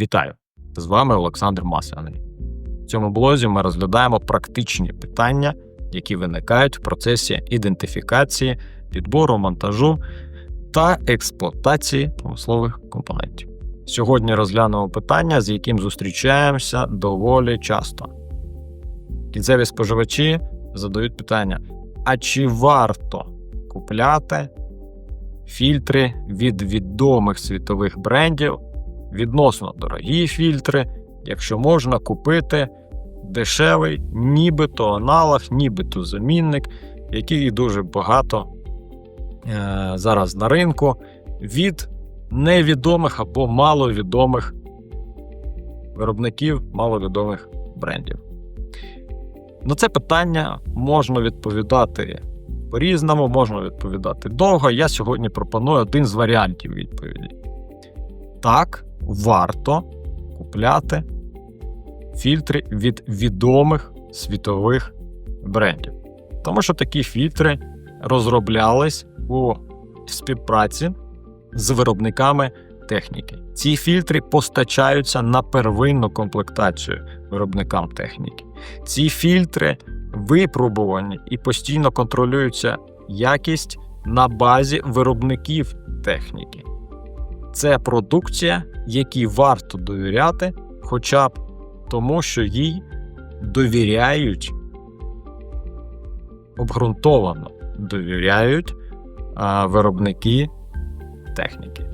Вітаю! З вами Олександр Масляний. В цьому блозі ми розглядаємо практичні питання, які виникають в процесі ідентифікації, підбору монтажу та експлуатації промислових компонентів. Сьогодні розглянемо питання, з яким зустрічаємося доволі часто. Кінцеві споживачі задають питання: а чи варто купляти фільтри від відомих світових брендів, відносно дорогі фільтри, якщо можна купити дешевий, нібито аналог, нібито замінник, який дуже багато е, зараз на ринку від невідомих або маловідомих виробників, маловідомих брендів. На це питання можна відповідати по-різному, можна відповідати довго. Я сьогодні пропоную один з варіантів відповіді. Так, варто купляти фільтри від відомих світових брендів. Тому що такі фільтри розроблялись у співпраці з виробниками техніки. Ці фільтри постачаються на первинну комплектацію виробникам техніки. Ці фільтри випробувані і постійно контролюється якість на базі виробників техніки. Це продукція, якій варто довіряти, хоча б тому, що їй довіряють обґрунтовано довіряють а, виробники техніки.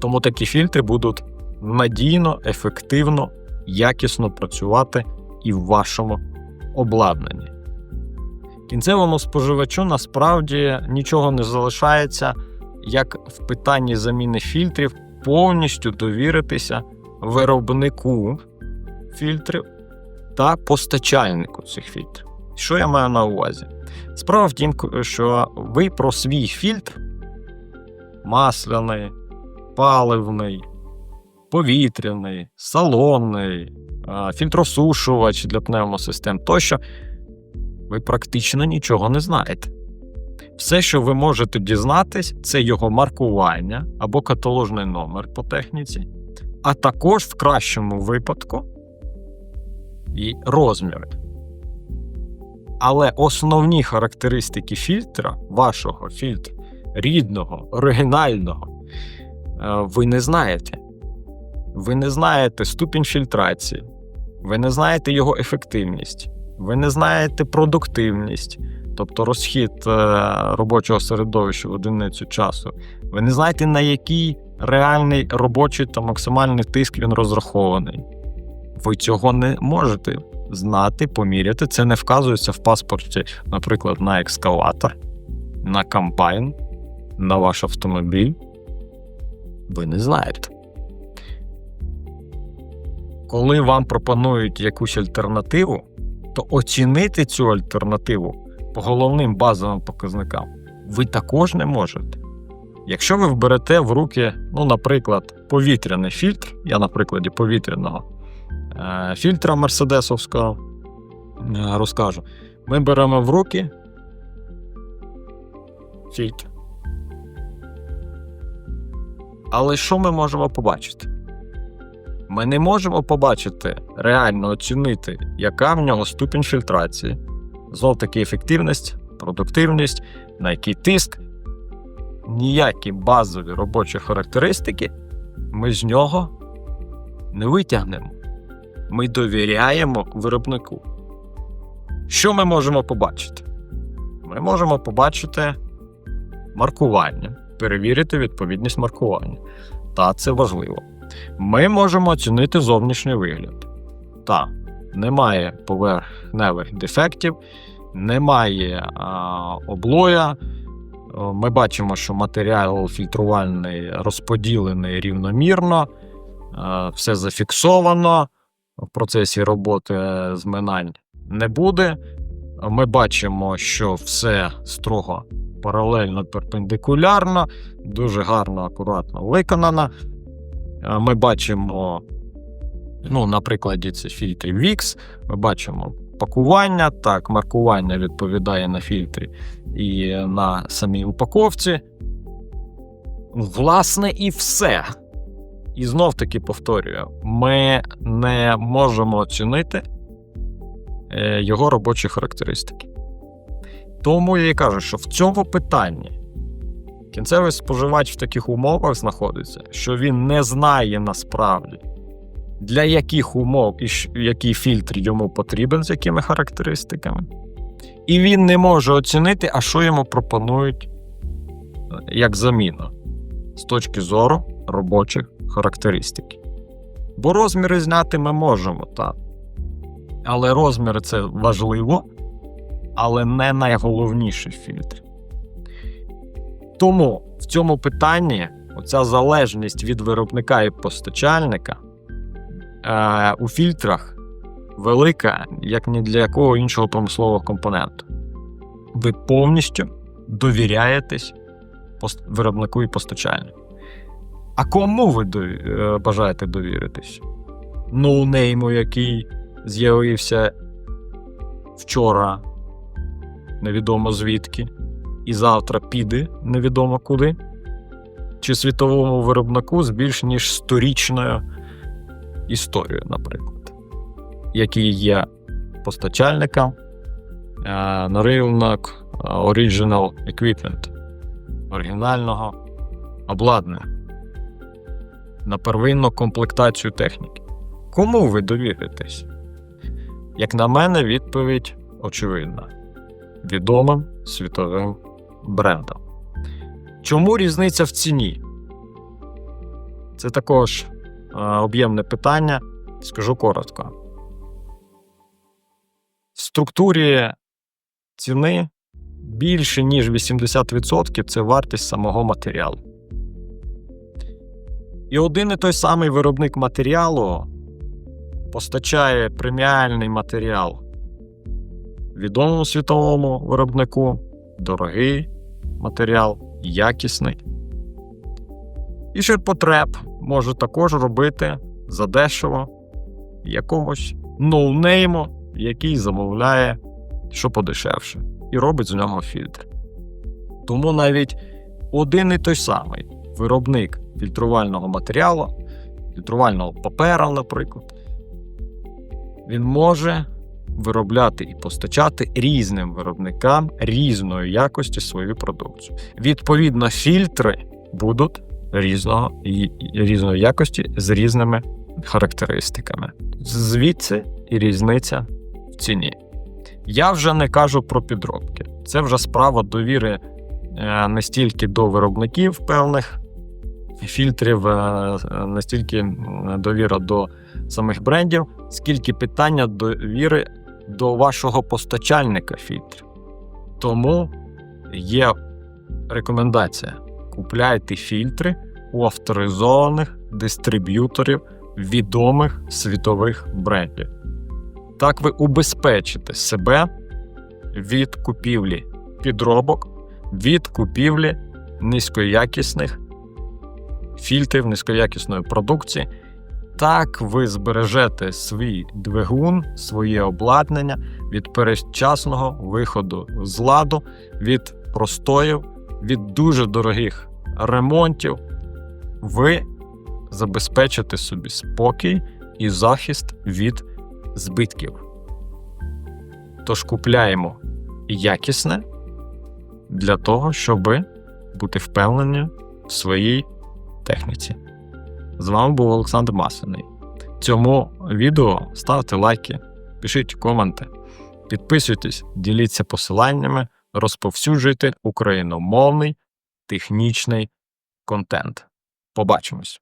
Тому такі фільтри будуть надійно, ефективно, якісно працювати і в вашому обладнанні. Кінцевому споживачу насправді нічого не залишається, як в питанні заміни фільтрів повністю довіритися виробнику фільтрів та постачальнику цих фільтрів. Що я маю на увазі? Справа в тім, що ви про свій фільтр масляний, паливний, повітряний, салонний, фільтросушувач для пневмосистем тощо, ви практично нічого не знаєте. Все, що ви можете дізнатись, це його маркування або каталожний номер по техніці, а також в кращому випадку і розміри. Але основні характеристики фільтра, вашого фільтру, рідного, оригінального, ви не знаєте. Ви не знаєте ступінь фільтрації, ви не знаєте його ефективність, ви не знаєте продуктивність, тобто розхід робочого середовища в одиницю часу. Ви не знаєте, на який реальний робочий та максимальний тиск він розрахований. Ви цього не можете знати, поміряти. Це не вказується в паспорті, наприклад, на екскаватор, на комбайн, на ваш автомобіль. Ви не знаєте. Коли вам пропонують якусь альтернативу, то оцінити цю альтернативу по головним базовим показникам ви також не можете. Якщо ви вберете в руки, ну, наприклад, повітряний фільтр, я на прикладі повітряного е, фільтра Мерседесовського е, розкажу, ми беремо в руки фільтр. Але що ми можемо побачити? Ми не можемо побачити, реально оцінити, яка в нього ступінь фільтрації, знов таки ефективність, продуктивність, на який тиск. Ніякі базові робочі характеристики ми з нього не витягнемо. Ми довіряємо виробнику. Що ми можемо побачити? Ми можемо побачити маркування, перевірити відповідність маркування. Та це важливо. Ми можемо оцінити зовнішній вигляд. Та, немає поверхневих дефектів, немає а, облоя. Ми бачимо, що матеріал фільтрувальний розподілений рівномірно, все зафіксовано. В процесі роботи зминань не буде. Ми бачимо, що все строго паралельно перпендикулярно, дуже гарно, акуратно виконано. Ми бачимо, ну, на прикладі це фільтрів VIX, ми бачимо пакування. Так, маркування відповідає на фільтрі і на самій упаковці. Власне, і все. І знов таки повторюю: ми не можемо оцінити е, його робочі характеристики. Тому я і кажу, що в цьому питанні кінцевий споживач в таких умовах знаходиться, що він не знає насправді, для яких умов і який фільтр йому потрібен, з якими характеристиками. І він не може оцінити, а що йому пропонують е, як заміну з точки зору робочих характеристик. Бо розміри зняти ми можемо, так. Але розміри це важливо, але не найголовніший фільтр. Тому в цьому питанні оця залежність від виробника і постачальника е, у фільтрах велика, як ні для якого іншого промислового компоненту. Ви повністю довіряєтесь виробнику і постачальнику. А кому ви е, бажаєте довіритись? Ноунейму, який з'явився вчора, невідомо звідки, і завтра піде невідомо куди, чи світовому виробнику з більш ніж сторічною історією, наприклад, який є постачальником е, на ринок е, Original Equipment, оригінального обладнання на первинну комплектацію техніки. Кому ви довіритесь? Як на мене, відповідь очевидна: відомим світовим брендам. Чому різниця в ціні? Це також об'ємне питання, скажу коротко. В структурі ціни більше, ніж 80% це вартість самого матеріалу. І один і той самий виробник матеріалу постачає преміальний матеріал відомому світовому виробнику, дорогий матеріал, якісний. І ширпотреб може також робити задешево якомусь ноунейму, який замовляє що подешевше, і робить з нього фільтр. Тому навіть один і той самий виробник фільтрувального матеріалу, фільтрувального папера, наприклад, він може виробляти і постачати різним виробникам різної якості свою продукцію. Відповідно, фільтри будуть різного, різної якості з різними характеристиками. Звідси і різниця в ціні. Я вже не кажу про підробки. Це вже справа довіри е, не стільки до виробників певних фільтрів, е, не стільки довіра до самих брендів, скільки питання довіри до вашого постачальника фільтрів. Тому є рекомендація: купляйте фільтри у авторизованих дистриб'юторів відомих світових брендів. Так ви убезпечите себе від купівлі підробок, від купівлі низькоякісних фільтрів, низькоякісної продукції. Так ви збережете свій двигун, своє обладнання від передчасного виходу з ладу, від простоїв, від дуже дорогих ремонтів. Ви забезпечите собі спокій і захист від збитків. Тож купляємо якісне для того, щоб бути впевнені в своїй техніці. З вами був Олександр Масляний. Цьому відео ставте лайки, пишіть коменти, підписуйтесь, діліться посиланнями, розповсюджуйте україномовний технічний контент. Побачимось!